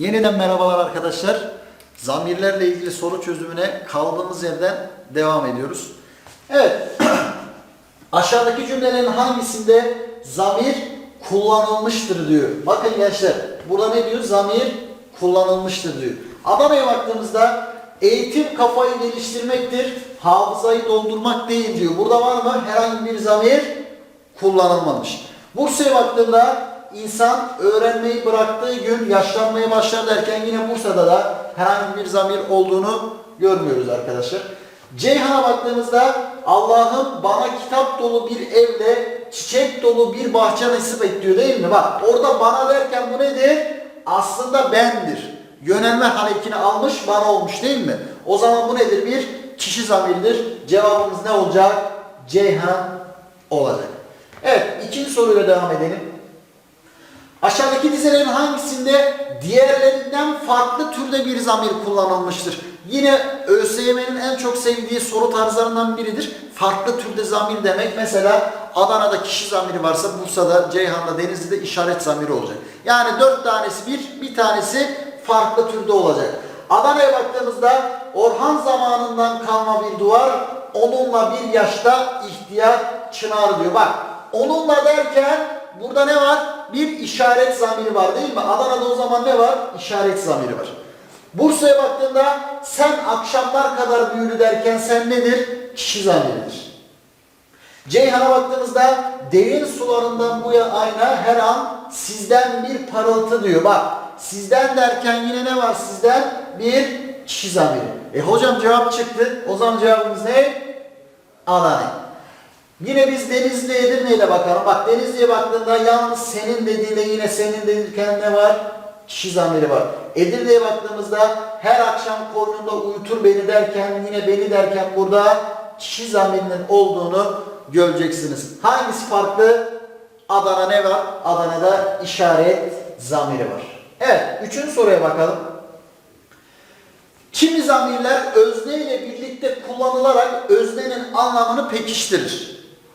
Yeniden merhabalar arkadaşlar. Zamirlerle ilgili soru çözümüne kaldığımız yerden devam ediyoruz. Evet. Aşağıdaki cümlelerin hangisinde zamir kullanılmıştır diyor. Bakın gençler. Burada ne diyor? Zamir kullanılmıştır diyor. Adana'ya baktığımızda eğitim kafayı geliştirmektir, hafızayı doldurmak değil diyor. Burada var mı? Herhangi bir zamir kullanılmamış. Bursa'ya baktığımda insan öğrenmeyi bıraktığı gün yaşlanmaya başlar derken yine Bursa'da da herhangi bir zamir olduğunu görmüyoruz arkadaşlar. Ceyhan'a baktığımızda Allah'ım bana kitap dolu bir evle çiçek dolu bir bahçe nasip et diyor değil mi? Bak orada bana derken bu nedir? Aslında bendir. Yönelme harekini almış bana olmuş değil mi? O zaman bu nedir? Bir kişi zamiridir. Cevabımız ne olacak? Ceyhan olacak. Evet ikinci soruyla devam edelim. Aşağıdaki dizelerin hangisinde diğerlerinden farklı türde bir zamir kullanılmıştır? Yine ÖSYM'nin en çok sevdiği soru tarzlarından biridir. Farklı türde zamir demek mesela Adana'da kişi zamiri varsa Bursa'da, Ceyhan'da, Denizli'de işaret zamiri olacak. Yani dört tanesi bir, bir tanesi farklı türde olacak. Adana'ya baktığımızda Orhan zamanından kalma bir duvar, onunla bir yaşta ihtiyar çınar diyor. Bak onunla derken burada ne var? Bir işaret zamiri var değil mi? Adana'da o zaman ne var? İşaret zamiri var. Bursa'ya baktığında sen akşamlar kadar büyülü derken sen nedir? Kişi zamiridir. Ceyhan'a baktığımızda derin sularından bu ayna her an sizden bir parıltı diyor. Bak sizden derken yine ne var sizden? Bir kişi zamiri. E hocam cevap çıktı. O zaman cevabımız ne? Adana. Yine biz Denizli Edirne ile bakalım. Bak Denizli'ye baktığında yalnız senin dediğinde yine senin dediğinden ne var? Kişi zamiri var. Edirne'ye baktığımızda her akşam koynunda uyutur beni derken yine beni derken burada kişi zamirinin olduğunu göreceksiniz. Hangisi farklı? Adana ne var? Adana'da işaret zamiri var. Evet, üçüncü soruya bakalım. Kimi zamirler özne ile birlikte kullanılarak öznenin anlamını pekiştirir.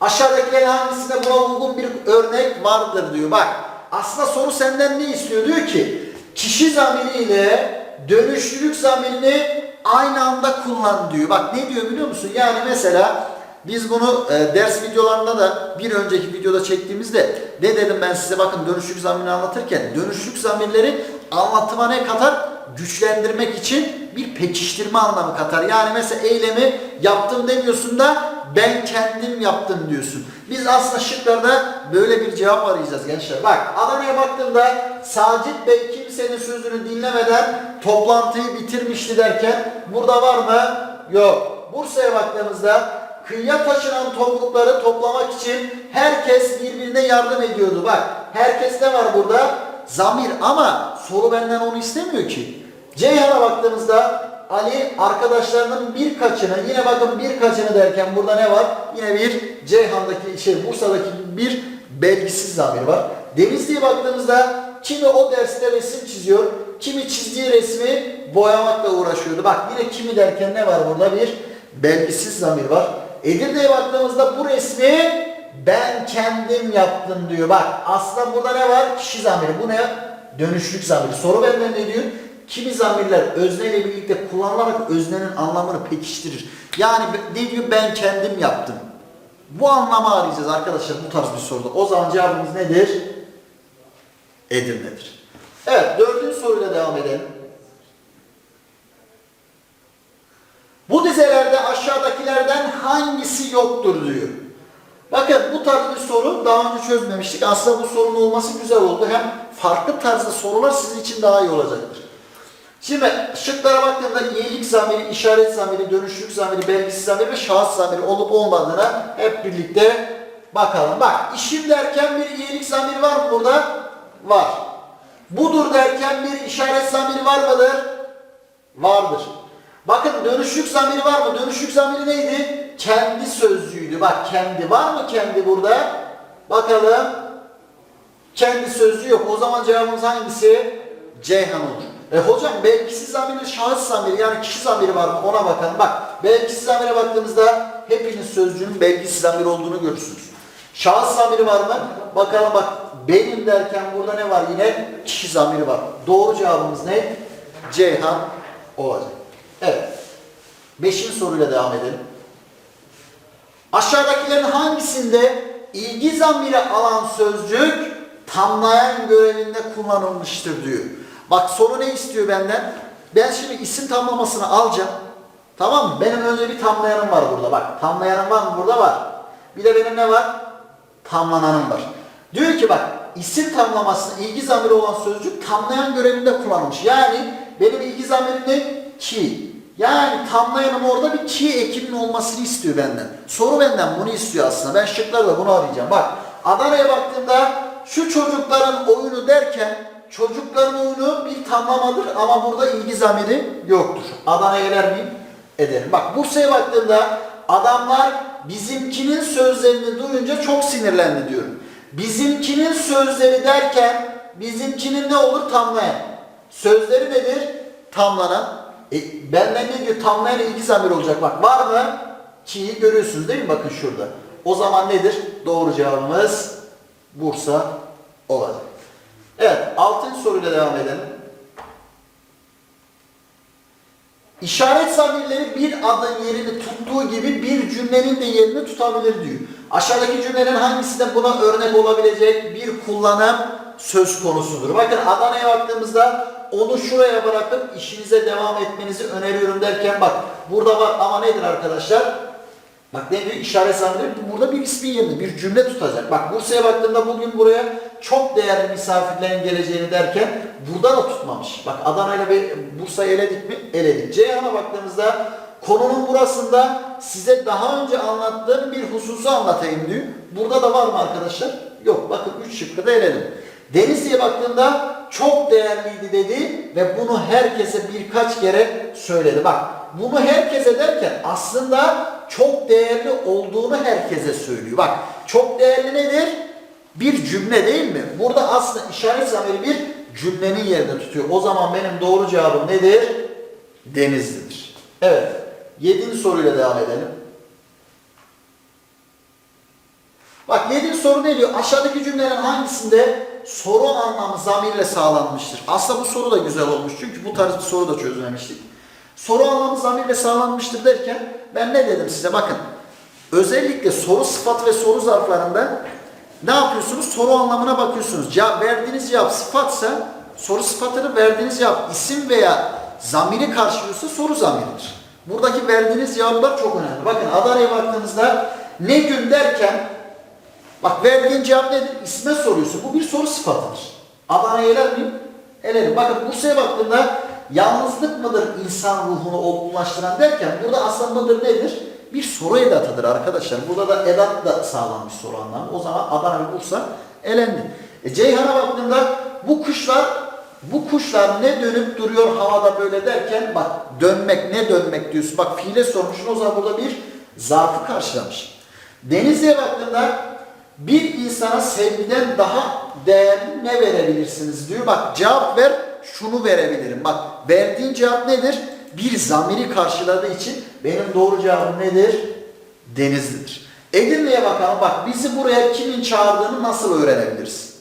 Aşağıdakilerin hangisinde buna uygun bir örnek vardır diyor. Bak aslında soru senden ne istiyor? Diyor ki kişi zamiriyle dönüşlülük zamirini aynı anda kullan diyor. Bak ne diyor biliyor musun? Yani mesela biz bunu e, ders videolarında da bir önceki videoda çektiğimizde ne dedim ben size bakın dönüşlük zamirini anlatırken dönüşlük zamirleri anlatıma ne katar? Güçlendirmek için bir pekiştirme anlamı katar. Yani mesela eylemi yaptım demiyorsun da ben kendim yaptım diyorsun. Biz aslında şıklarda böyle bir cevap arayacağız gençler. Bak Adana'ya baktığımda Sacit Bey kimsenin sözünü dinlemeden toplantıyı bitirmişti derken burada var mı? Yok. Bursa'ya baktığımızda kıyıya taşınan toplulukları toplamak için herkes birbirine yardım ediyordu. Bak herkes ne var burada? Zamir ama soru benden onu istemiyor ki. Ceyhan'a baktığımızda Ali arkadaşlarının birkaçını yine bakın birkaçını derken burada ne var? Yine bir Ceyhan'daki şey Bursa'daki bir belgisiz zamir var. Denizli'ye baktığımızda kimi o derste resim çiziyor, kimi çizdiği resmi boyamakla uğraşıyordu. Bak yine kimi derken ne var burada? Bir belgisiz zamir var. Edirne'ye baktığımızda bu resmi ben kendim yaptım diyor. Bak aslında burada ne var? Kişi zamiri. Bu ne? Dönüşlük zamiri. Soru benden ne diyor? Kimi zamirler özneyle birlikte kullanılarak öznenin anlamını pekiştirir. Yani ne diyor? Ben kendim yaptım. Bu anlamı arayacağız arkadaşlar bu tarz bir soruda. O zaman cevabımız nedir? Edirne'dir. Evet dördüncü soruyla devam edelim. Bu dizelerde aşağıdakilerden hangisi yoktur diyor. Bakın bu tarz bir soru daha önce çözmemiştik. Aslında bu sorunun olması güzel oldu. Hem farklı tarzda sorular sizin için daha iyi olacaktır. Şimdi şıklara baktığımda iyilik zamiri, işaret zamiri, dönüşlük zamiri, belgisiz zamiri ve şahıs zamiri olup olmadığına hep birlikte bakalım. Bak işim derken bir iyilik zamiri var mı burada? Var. Budur derken bir işaret zamiri var mıdır? Vardır. Bakın dönüşlük zamiri var mı? Dönüşlük zamiri neydi? Kendi sözcüğüydü. Bak kendi var mı kendi burada? Bakalım. Kendi sözcüğü yok. O zaman cevabımız hangisi? Ceyhan olur. E hocam belgisiz zamiri şahıs zamiri yani kişi zamiri var mı ona bakalım. Bak belgisiz zamire baktığımızda hepiniz sözcüğün belgisiz zamiri olduğunu görürsünüz. Şahıs zamiri var mı? Bakalım bak benim derken burada ne var yine? Kişi zamiri var. Doğru cevabımız ne? Ceyhan olacak. Evet. Beşinci soruyla devam edelim. Aşağıdakilerin hangisinde ilgi zamiri alan sözcük tamlayan görevinde kullanılmıştır diyor. Bak soru ne istiyor benden? Ben şimdi isim tamlamasını alacağım. Tamam mı? Benim önce bir tamlayanım var burada. Bak tamlayanım var mı? Burada var. Bir de benim ne var? Tamlananım var. Diyor ki bak isim tamlamasının ilgi zamiri olan sözcük tamlayan görevinde kullanılmış. Yani benim ilgi zamirim ne? Ki. Yani tamlayanım orada bir ki ekinin olmasını istiyor benden. Soru benden bunu istiyor aslında. Ben şıklarla bunu arayacağım. Bak Adana'ya baktığımda şu çocukların oyunu derken çocukların oyunu bir tamlamadır ama burada ilgi zamiri yoktur. Adana'ya gelir miyim? Ederim. Bak Bursa'ya baktığımda adamlar bizimkinin sözlerini duyunca çok sinirlendi diyorum. Bizimkinin sözleri derken bizimkinin ne olur? Tamlayan. Sözleri nedir? Tamlanan. E, benden ne diyor? Tamlayan ilgi zamiri olacak. Bak var mı? Ki'yi görüyorsunuz değil mi? Bakın şurada. O zaman nedir? Doğru cevabımız Bursa olacak. Evet. Altıncı soruyla devam edelim. İşaret zamirleri bir adın yerini tuttuğu gibi bir cümlenin de yerini tutabilir diyor. Aşağıdaki cümlelerin hangisi de buna örnek olabilecek bir kullanım söz konusudur. Bakın Adana'ya baktığımızda onu şuraya bırakıp işinize devam etmenizi öneriyorum derken bak burada var ama nedir arkadaşlar? Bak ne diyor? İşaret zamiri burada bir ismin yerine bir cümle tutacak. Bak Bursa'ya baktığımda bugün buraya çok değerli misafirlerin geleceğini derken burada da tutmamış. Bak Adana ile Bursa'yı eledik mi? Eledik. Ceyhan'a baktığımızda konunun burasında size daha önce anlattığım bir hususu anlatayım diyor. Burada da var mı arkadaşlar? Yok. Bakın 3 şıkkı da eledim. Denizli'ye baktığımda çok değerliydi dedi ve bunu herkese birkaç kere söyledi. Bak bunu herkese derken aslında çok değerli olduğunu herkese söylüyor. Bak çok değerli nedir? Bir cümle değil mi? Burada aslında işaret zamiri bir cümlenin yerine tutuyor. O zaman benim doğru cevabım nedir? Denizli'dir. Evet. Yedinci soruyla devam edelim. Bak yedinci soru ne diyor? Aşağıdaki cümlelerin hangisinde soru anlamı zamirle sağlanmıştır? Aslında bu soru da güzel olmuş. Çünkü bu tarz bir soru da çözmemiştik. Soru anlamı zamirle sağlanmıştır derken ben ne dedim size? Bakın özellikle soru sıfat ve soru zarflarında ne yapıyorsunuz? Soru anlamına bakıyorsunuz. Cevap, verdiğiniz cevap sıfatsa soru sıfatını verdiğiniz cevap isim veya zamiri karşılıyorsa soru zamiridir. Buradaki verdiğiniz cevaplar çok önemli. Bakın Adana'ya baktığınızda ne gün derken bak verdiğin cevap nedir? İsme soruyorsun. Bu bir soru sıfatıdır. Adana'ya eler miyim? Elerim. Bakın Bursa'ya baktığımda yalnızlık mıdır insan ruhunu olgunlaştıran derken burada aslında mıdır nedir? Bir soru edatıdır arkadaşlar. Burada da edat da sağlanmış soru anlamı. O zaman Adana ve Bursa elendi. E, Ceyhan'a baktığımda bu kuşlar bu kuşlar ne dönüp duruyor havada böyle derken bak dönmek ne dönmek diyorsun. Bak fiile sormuşsun o zaman burada bir zarfı karşılamış. Denizli'ye baktığında bir insana sevgiden daha değerli ne verebilirsiniz diyor. Bak cevap ver şunu verebilirim. Bak verdiğin cevap nedir? Bir zamiri karşıladığı için benim doğru cevabım nedir? Denizlidir. Edirne'ye bakalım. Bak bizi buraya kimin çağırdığını nasıl öğrenebiliriz?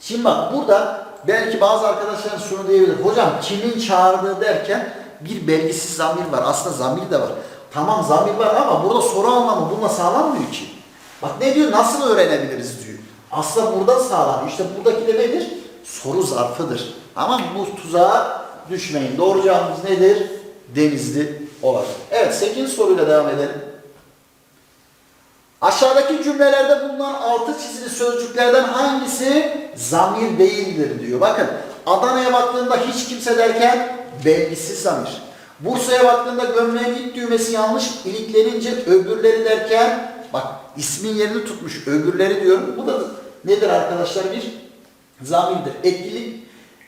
Şimdi bak burada belki bazı arkadaşlar şunu diyebilir. Hocam kimin çağırdığı derken bir belgisiz zamir var. Aslında zamir de var. Tamam zamir var ama burada soru anlamı bununla sağlanmıyor ki. Bak ne diyor? Nasıl öğrenebiliriz diyor. Aslında burada sağlanıyor. İşte buradaki de nedir? Soru zarfıdır. Ama bu tuzağa düşmeyin. Doğru cevabımız nedir? Denizli olacak. Evet 8 soruyla devam edelim. Aşağıdaki cümlelerde bulunan altı çizili sözcüklerden hangisi zamir değildir diyor. Bakın Adana'ya baktığında hiç kimse derken belgisiz zamir. Bursa'ya baktığında gömleğin ilk düğmesi yanlış iliklenince öbürleri derken bak ismin yerini tutmuş öbürleri diyorum. Bu da nedir arkadaşlar bir zamirdir. Etkilik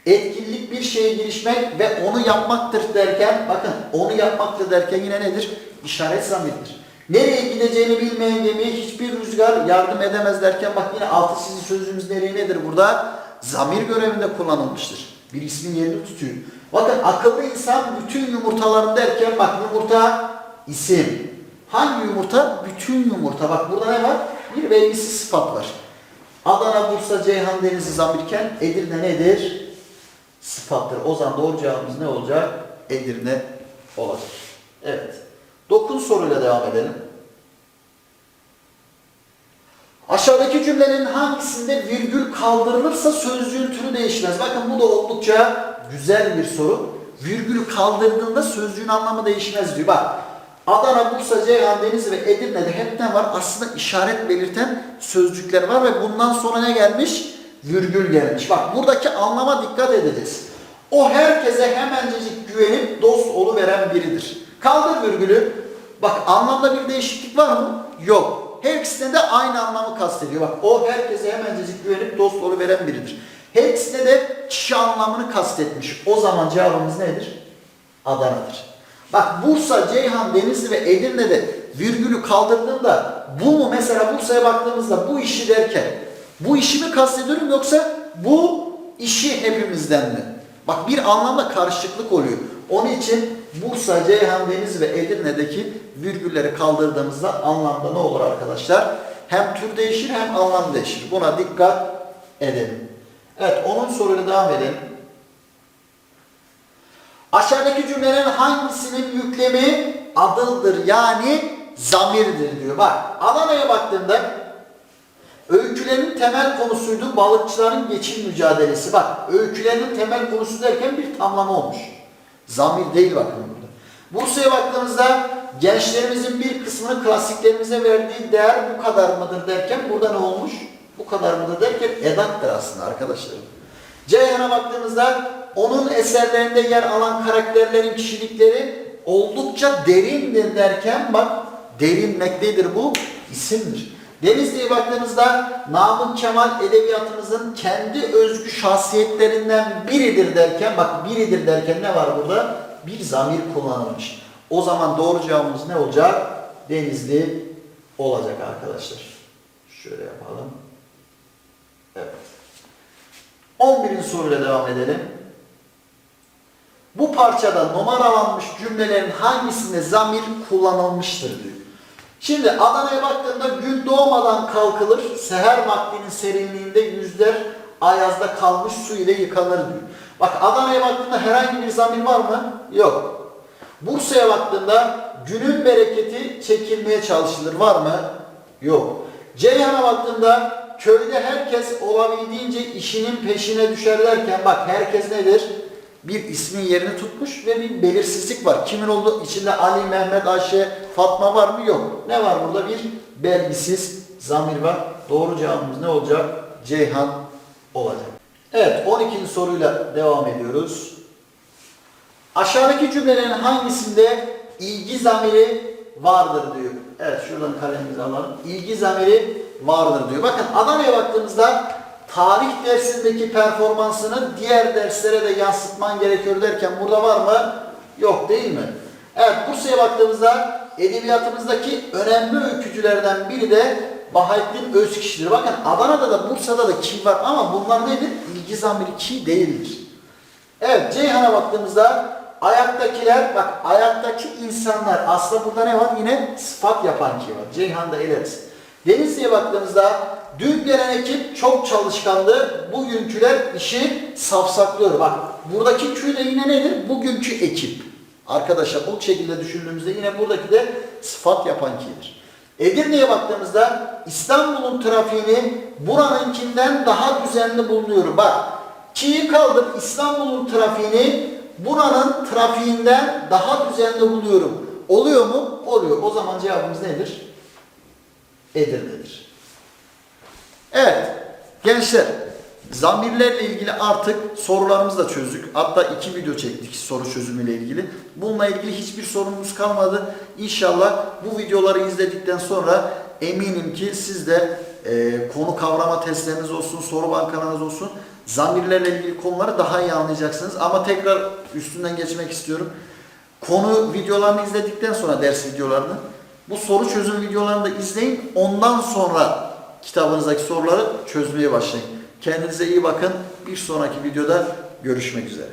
etkinlik bir şeye girişmek ve onu yapmaktır derken bakın onu yapmaktır derken yine nedir? İşaret zamirdir. Nereye gideceğini bilmeyen gemiye hiçbir rüzgar yardım edemez derken bak yine altı çizili sözcüğümüz nereye nedir burada? Zamir görevinde kullanılmıştır. Bir ismin yerini tutuyor. Bakın akıllı insan bütün yumurtalarını derken bak yumurta isim. Hangi yumurta? Bütün yumurta. Bak burada ne var? Bir ve sıfat var. Adana, Bursa, Ceyhan, Denizli zamirken Edirne nedir? Sıfattır. O zaman doğru cevabımız ne olacak? Edirne olacak. Evet. Dokun soruyla devam edelim. Aşağıdaki cümlenin hangisinde virgül kaldırılırsa sözcüğün türü değişmez. Bakın bu da oldukça güzel bir soru. Virgül kaldırdığında sözcüğün anlamı değişmez diyor. Bak Adana, Bursa, Ceyhan, Denizli ve Edirne'de hep ne var? Aslında işaret belirten sözcükler var ve bundan sonra ne gelmiş? Virgül gelmiş. Bak buradaki anlama dikkat edeceğiz. O herkese hemencecik güvenip dost oluveren biridir. Kaldır virgülü. Bak anlamda bir değişiklik var mı? Yok. Her ikisinde de aynı anlamı kastediyor. Bak o herkese hemencecik güvenip dost oluveren biridir. Her ikisinde de kişi anlamını kastetmiş. O zaman cevabımız nedir? Adana'dır. Bak Bursa, Ceyhan, Denizli ve Edirne'de virgülü kaldırdığında bu mu mesela Bursa'ya baktığımızda bu işi derken bu işi mi kastediyorum yoksa bu işi hepimizden mi? Bak bir anlamda karışıklık oluyor. Onun için Bursa, Ceyhan, Denizli ve Edirne'deki virgülleri kaldırdığımızda anlamda ne olur arkadaşlar? Hem tür değişir hem anlam değişir. Buna dikkat edelim. Evet onun soruyla devam edelim. Aşağıdaki cümlenin hangisinin yüklemi adıldır yani zamirdir diyor. Bak Adana'ya baktığında öykülerin temel konusuydu balıkçıların geçim mücadelesi. Bak öykülerin temel konusu derken bir tamlama olmuş. Zamir değil bakın burada. Bursa'ya baktığımızda gençlerimizin bir kısmını klasiklerimize verdiği değer bu kadar mıdır derken burada ne olmuş? Bu kadar mıdır derken edattır aslında arkadaşlarım. Ceyhan'a baktığımızda onun eserlerinde yer alan karakterlerin kişilikleri oldukça derindir derken bak derinmektedir bu isimdir. Denizli'ye baktığımızda Namık Kemal edebiyatımızın kendi özgü şahsiyetlerinden biridir derken bak biridir derken ne var burada? Bir zamir kullanılmış. O zaman doğru cevabımız ne olacak? Denizli olacak arkadaşlar. Şöyle yapalım. Evet. 11. soruyla devam edelim. Bu parçada numaralanmış cümlelerin hangisinde zamir kullanılmıştır diyor. Şimdi Adana'ya baktığında gün doğmadan kalkılır, seher vaktinin serinliğinde yüzler ayazda kalmış su ile yıkanır diyor. Bak Adana'ya baktığında herhangi bir zamir var mı? Yok. Bursa'ya baktığında günün bereketi çekilmeye çalışılır var mı? Yok. Ceyhan'a baktığında köyde herkes olabildiğince işinin peşine düşer derken bak herkes nedir? Bir ismin yerini tutmuş ve bir belirsizlik var. Kimin olduğu içinde Ali, Mehmet, Ayşe, Fatma var mı? Yok. Ne var burada? Bir belgisiz zamir var. Doğru cevabımız ne olacak? Ceyhan olacak. Evet 12. soruyla devam ediyoruz. Aşağıdaki cümlelerin hangisinde ilgi zamiri vardır diyor. Evet şuradan kalemimizi alalım. İlgi zamiri vardır diyor. Bakın Adana'ya baktığımızda tarih dersindeki performansını diğer derslere de yansıtman gerekiyor derken burada var mı? Yok değil mi? Evet Bursa'ya baktığımızda edebiyatımızdaki önemli öykücülerden biri de Bahattin Özkişi'dir. Bakın Adana'da da Bursa'da da ki var ama bunlar nedir? İlgi zamiri ki değildir. Evet Ceyhan'a baktığımızda ayaktakiler bak ayaktaki insanlar aslında burada ne var? Yine sıfat yapan ki var. Ceyhan'da eleriz. Denizli'ye baktığımızda dün gelen ekip çok çalışkandı. Bugünküler işi safsaklıyor. Bak buradaki kü de yine nedir? Bugünkü ekip. Arkadaşlar bu şekilde düşündüğümüzde yine buradaki de sıfat yapan ki'dir. Edirne'ye baktığımızda İstanbul'un trafiğini buranınkinden daha düzenli bulunuyor. Bak ki'yi kaldır İstanbul'un trafiğini buranın trafiğinden daha düzenli buluyorum. Oluyor mu? Oluyor. O zaman cevabımız nedir? Edirne'dir. Evet gençler zamirlerle ilgili artık sorularımızı da çözdük. Hatta iki video çektik soru çözümüyle ilgili. Bununla ilgili hiçbir sorunumuz kalmadı. İnşallah bu videoları izledikten sonra eminim ki siz de e, konu kavrama testleriniz olsun, soru bankanız olsun zamirlerle ilgili konuları daha iyi anlayacaksınız. Ama tekrar üstünden geçmek istiyorum. Konu videolarını izledikten sonra ders videolarını bu soru çözüm videolarını da izleyin. Ondan sonra kitabınızdaki soruları çözmeye başlayın. Kendinize iyi bakın. Bir sonraki videoda görüşmek üzere.